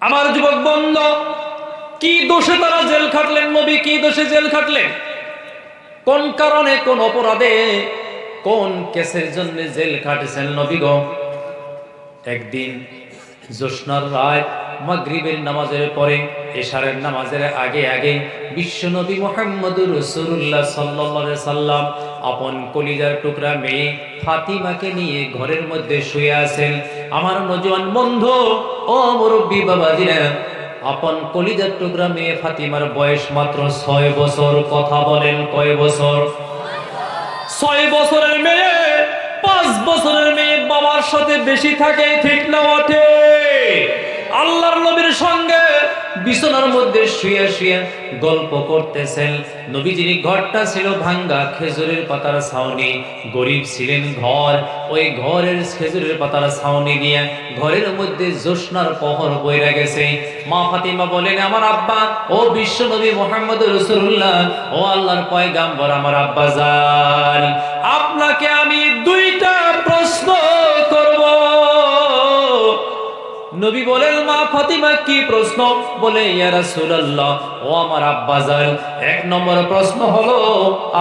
আমার যুবক বন্ধ, কি দোষে তারা জেল খাটলেন নবী, কি দোষে জেল খাটলেন? কোন কারণে, কোন অপরাধে, কোন কেসের জন্য জেল খাটেছেন নবী গো? একদিন জোসনার রায় মাগরিবের নামাজের পরে, এশারের নামাজের আগে আগে বিশ্বনবী মোহাম্মদুর রসুল্লাহ সাল্লাহ সাল্লাম আপন কলিজার টুকরা মেয়ে ফাতিমাকে নিয়ে ঘরের মধ্যে শুয়ে আছেন। আমার নজওয়ান বন্ধু, ও মুরব্বী বাবাজিরা, আপন কলিজার টুকরা মেয়ে ফাতিমার বয়স মাত্র ছয় বছর। কথা বলেন কয় বছর? ছয় বছরের মেয়ে, পাঁচ বছরের মেয়ে বাবার সাথে বেশি থাকে, ঠিক না ওঠে আল্লাহর নবীর সঙ্গে বিছানার মধ্যে শুয়ে শুয়ে গল্প করতেছেন। নবীজির ঘরটা ছিল ভাঙ্গা, খেজুরের পাতার ছাউনি। গরিব ছিলেন ঘর। ওই ঘরের খেজুরের পাতার ছাউনি দিয়ে ঘরের মধ্যে জোসনার পহর বইরা গেছে। মা ফাতিমা বলেন, আমার আব্বা, ও বিশ্ব নবী মোহাম্মদ রসুল্লাহ ও আল্লাহর পয়গাম্বর আমার আব্বা জান। আপনাকে আমি দুইটা নবী বলেন, মা ফাতিমা, কি প্রশ্ন? বলে, ইয়া রাসূলুল্লাহ, ও আমার আব্বাজান এক নম্বর প্রশ্ন হলো,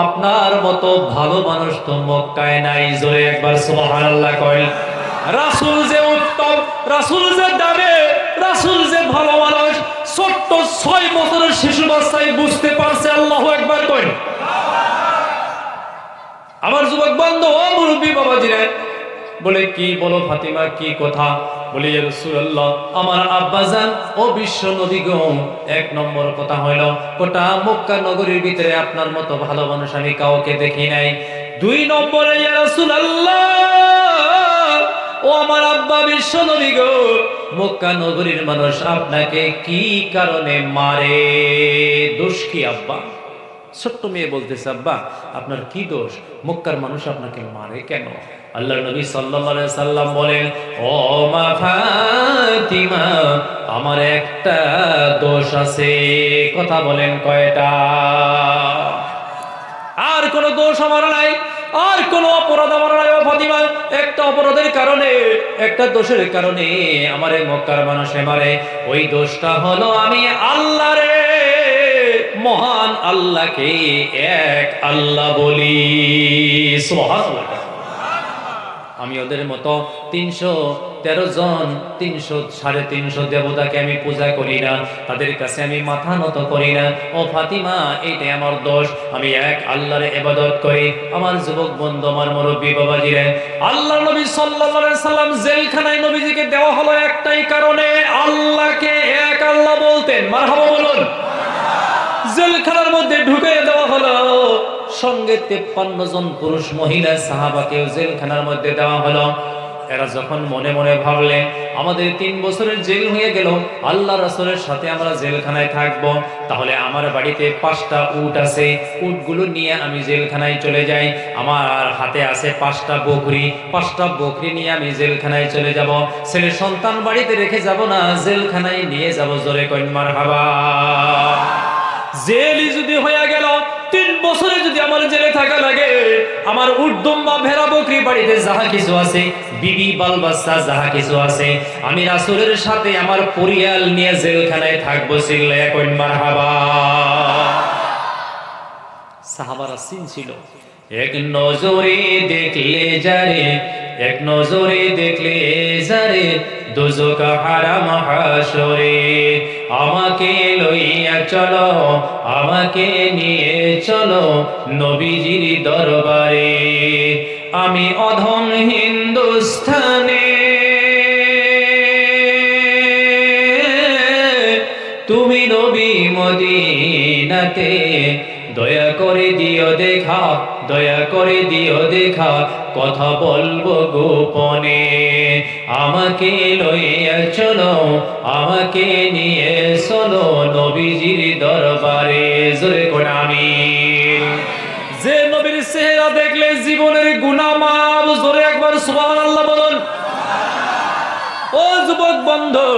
আপনার মতো ভালো মানুষ তো মক্কায় নাই। জোরে একবার সুবহানাল্লাহ কয় রাসূল যে উত্তম, রাসূল যে দাবে রাসূল যে ভালো মানুষ, ছোট্ট ছয় বছরের শিশু বাচ্চাই বুঝতে পারছে, আল্লাহু একবার কয় আমার যুবক বন্ধু, ও মুরব্বী বাবাজিরা বলে, কি বলো ফাতিমা, কি কথা? বলি রাসূলুল্লাহ, আমার আব্বাজান ও বিশ্ব নবী গো। এক নম্বর কথা হইল, গোটা মক্কা নগরীর ভিতরে আপনার মতো ভালো মানুষ আমি কাউকে দেখি নাই। দুই নম্বরে ও আমার আব্বা বিশ্ব নবী গো, মক্কা নগরীর মানুষ আপনাকে কি কারণে মারে? দোষ কি আব্বা? ছোট্ট মেয়ে বলতেছে, আব্বা, আপনার কি দোষ? মক্কার মানুষ আপনাকে মারে কেন? আল্লাহ নবী আলাইহি সাল্লাম বলেন, ও মা ফাতিমা, আমার একটা দোষ আছে। কথা বলেন কয়টা? আর কোনো দোষ আমার নাই, আর কোনো অপরাধ আমার নাই, ও ফাতিমা। একটা অপরাধের কারণে, একটা দোষের কারণে আমারে মক্কার মানুষ মারে। ওই দোষটা হলো আমি আল্লাহ রে, মহান আল্লাহকে এক আল্লাহ বলি। সুবহানাল্লাহ। আমি ওদের মতো তিনশো তেরো জন, তিনশো সাড়ে তিনশো দেবতাকে আমি পূজা করি না। তাদের কাছে আমি মাথা নত করি না। ও ফাতিমা, এইটাই আমার দোষ। আমি এক আল্লাহর এবাদত করি। আমার যুবক বন্ধু, আমার মুরব্বী বাবাজিরে। আল্লাহ নবী আলাইহি সাল্লাম জেলখানায় নবীজিকে দেওয়া হলো একটাই কারণে আল্লাহকে এক আল্লাহ বলতেন। মারহাবা বলুন। জেলখানার মধ্যে ঢুকে দেওয়া হলো। সঙ্গে তেপ্পান্ন জন পুরুষ মহিলা সাহাবাকেও জেলখানার মধ্যে দেওয়া হলো। এরা যখন মনে মনে ভাবলেন আমাদের তিন বছরের জেল হয়ে গেল, আল্লাহ রাসূলের সাথে আমরা জেলখানায় থাকব। তাহলে আমার বাড়িতে পাঁচটা উট আছে, উটগুলো নিয়ে আমি জেলখানায় চলে যাই। আমার হাতে আছে পাঁচটা বকরি পাঁচটা বকরি নিয়ে আমি জেলখানায় চলে যাব। ছেলে সন্তান বাড়িতে রেখে যাব না, জেলখানায় নিয়ে যাব জোরে কন্যার হাবা জেলই যদি হয়ে গেল তিন বছরে যদি আমার জেলে থাকা লাগে, আমার উর্দম বা ভেড়া বকরি বাড়িতে যাহা কিছু আছে, বিবি বাল বাচ্চা যাহা কিছু আছে, আমি রাসূলের সাথে আমার পরিয়াল নিয়ে জেলখানায় থাকব সিল্লা সাহাবারা সিন ছিল। এক নজরে দেখলে যারে, এক নজরে দেখলে যারে দুজক হারাম হাসরে। আমাকে লইয়া চলো, আমাকে নিয়ে চলো নবীজির দরবারে। আমি অধম হিন্দুস্থানে। তুমি নবী মদিনাতে, দয়া করে দিও দেখা, দয়া করে দিও দেখা কথা বলব গোপনে। আমাকে লইয়া চলো, আমাকে নিয়ে চলো নবীজির দরবারে। জোরে করে আমি যে নবীর চেহারা দেখলে জীবনের গুনাহ মাফ, জোরে একবার সুবহানাল্লাহ বলুন। ও যুবক বন্ধু,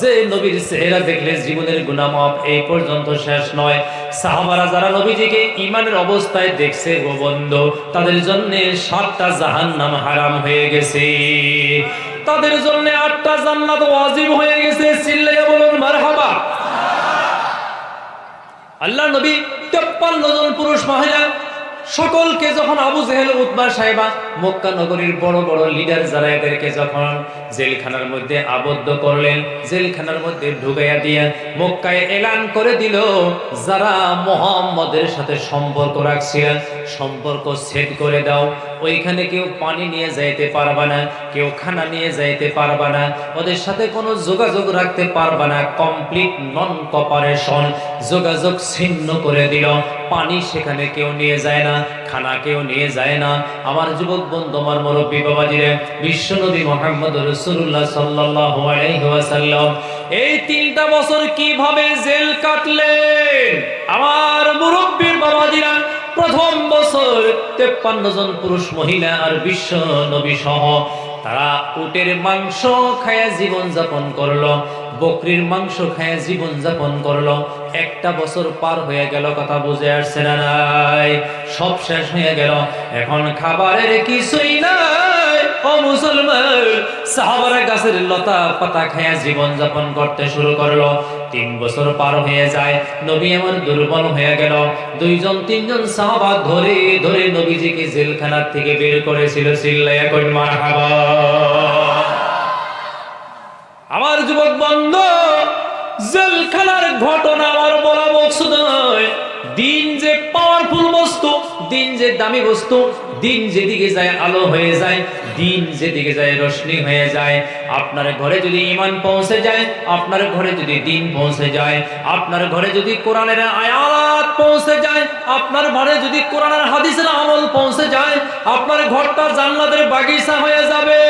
যে নবীর চেহারা দেখলে জীবনের গুনামাপ এই পর্যন্ত শেষ নয়। সাহাবারা যারা নবীজিকে ইমানের অবস্থায় দেখছে গোবন্দ তাদের জন্য সাতটা জাহান্নাম হারাম হয়ে গেছে। তাদের জন্য আটটা জান্নাত ওয়াজিব হয়ে গেছে। চিল্লাইয়া বলুন, মারহাবা। আল্লাহ নবী তেপ্পান্ন জন পুরুষ মহিলা সকলকে যখন আবু জেহেল উৎবা সাহেবা মক্কা নগরীর বড় বড় লিডার যারা এদেরকে যখন জেলখানার মধ্যে আবদ্ধ করলেন, জেলখানার মধ্যে ঢুকাইয়া দিয়ে মক্কায় এলান করে দিল, যারা মোহাম্মদের সাথে সম্পর্ক রাখছিলেন। সম্পর্ক সেট করে দাও। ওইখানে কেউ পানি নিয়ে যাইতে পারবা না, কেউ খানা নিয়ে যাইতে পারবা না, ওদের সাথে কোনো যোগাযোগ রাখতে পারবা না। কমপ্লিট নন কপারেশন যোগাযোগ ছিন্ন করে দিল। পানি সেখানে কেউ নিয়ে যায় না, খানা কেউ নিয়ে যায় না। আমার যুবক বন্ধু, আমার মুরব্বী বাবাজিরে, বিশ্বনবী মোহাম্মদ রসুল্লাহ সাল্লাল্লাহু আলাইহি ওয়াসাল্লাম, এই তিনটা বছর কীভাবে জেল কাটলেন? আমার মুরব্বীর বাবাজিরা প্রথম বছর তেপ্পান্ন জন পুরুষ, মহিলা আর বিশ্ব নবী সহ তারা উটের মাংস খায়া জীবন যাপন করল, বকরির মাংস খায়া জীবন যাপন করল। একটা বছর পার হয়ে গেল, কথা বুঝে আসছে না নাই? সব শেষ হয়ে গেল। এখন খাবারের কিছুই নাই। ও মুসলমান, সাহাবারা গাছের লতা পাতা খায়া জীবন যাপন করতে শুরু করল। তিন বছর পার হয়ে যায়, নবী এমন দুর্বল হয়ে গেল। দুইজন, তিনজন সাহাবা ধরে ধরে নবীজিকে জেলখানার থেকে বের করেছিল সিল্লাইয়া কই মারহাবা। আমার যুবক বন্ধ, জেলখানার ঘটনা আমার বলা মকসুদ নয়। দিন যে দিন যে দামি বস্তু, দিন যেদিকে যায় আলো হয়ে যায়, দিন যেদিকে যায় রোশনি হয়ে যায়। আপনার ঘরে যদি ইমান পৌঁছে যায়, আপনার ঘরে যদি দিন পৌঁছে যায়, আপনার ঘরে যদি কোরআনের আয়াত পৌঁছে যায়, আপনার ঘরে যদি কোরআনের হাদিসের আমল পৌঁছে যায়, আপনার ঘরটা জান্নাতের বাগিচা হয়ে যাবে।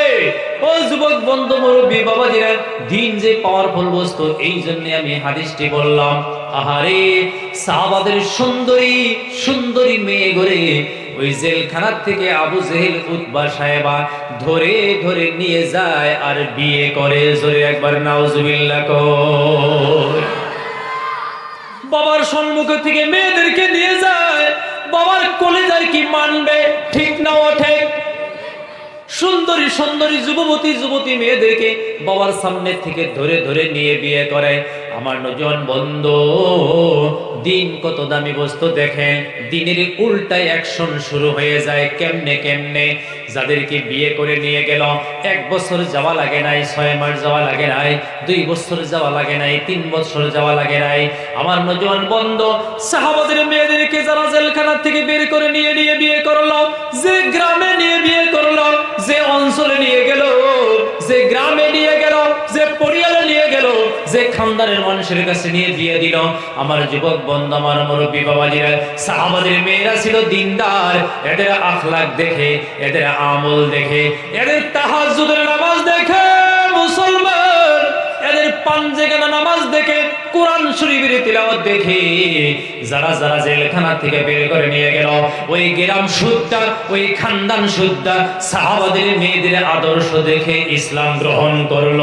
ও যুবক, বন্ধু, মুরব্বী, বাবাজিরা, দিন যে পাওয়ারফুল বস্তু এই জন্য আমি হাদিসটি বললাম আহারে, সাহাবাদের সুন্দরী সুন্দরী মেয়ে গড়ে ওই জেলখানার থেকে আবু জেহেল উতবা সাহেবা ধরে ধরে নিয়ে যায় আর বিয়ে করে। জোরে একবার নাউজুবিল্লাহ কর। বাবার সম্মুখ থেকে মেয়েদেরকে নিয়ে যায়। বাবার কলেজার কি মানবে? ঠিক না ওঠে সুন্দরী সুন্দরী যুবতী যুবতী মেয়েদেরকে বাবার সামনে থেকে ধরে ধরে নিয়ে বিয়ে করে। আমার নজন বন্ধ, দিন কত দামি বস্তু দেখেন দিনের উল্টায় অ্যাকশন শুরু হয়ে যায় কেমনে কেমনে? যাদেরকে বিয়ে করে নিয়ে গেল, এক বছর যাওয়া লাগে নাই, ছয় মাস যাওয়া লাগে নাই, দুই বছর যাওয়া লাগে নাই, তিন বছর যাওয়া লাগে নাই। আমার নজন বন্ধ, সাহাবাদের মেয়েদেরকে যারা জেলখানা থেকে বের করে নিয়ে নিয়ে বিয়ে করল, যে গ্রামে নিয়ে বিয়ে করল, যে অঞ্চলে নিয়ে গেল যে খানদানের মানুষের কাছে নিয়ে দিয়ে দিল, আমার যুবক বন্ধু, আমার মুরব্বী বাবাজিরা, সাহাবাদের মেয়েরা ছিল দিনদার। এদের আখলাক দেখে, এদের আমল দেখে, এদের তাহাজ্জুদের নামাজ দেখে মুসলমান। এদের পাঞ্জেগানা নামাজ দেখে, কোরআন শরীফের তিলাওয়াত দেখে। যারা যারা জেলখানা থেকে বের করে নিয়ে গেল, ওই গ্রাম শুদ্ধা ওই খানদান শুদ্ধা সাহাবাদের মেয়েদের আদর্শ দেখে ইসলাম গ্রহণ করল।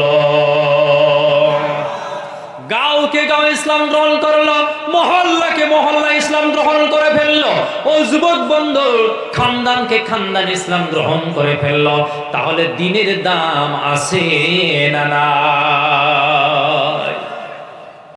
গাঁওকে গাঁও ইসলাম গ্রহণ করল? মহল্লাকে মহল্লা ইসলাম গ্রহণ করে ফেলল। ও যুবক বন্ধু, খানদানকে খানদান ইসলাম গ্রহণ করে ফেলল। তাহলে দিনের দাম আছে না না